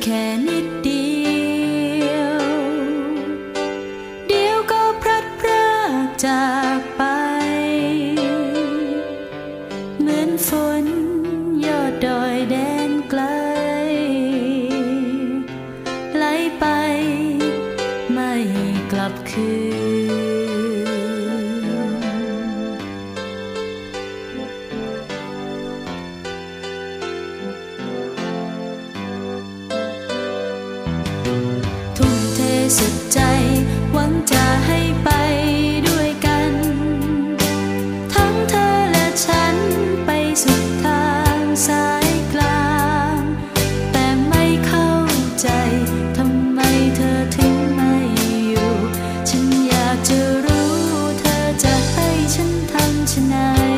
can สุดใจ หวังจะให้ไปด้วยกัน ทั้งเธอและฉันไปสุดทางสายกลาง แต่ไม่เข้าใจ ทำไมเธอถึงไม่อยู่ ฉันอยากจะรู้ เธอจะให้ฉันทำชนะ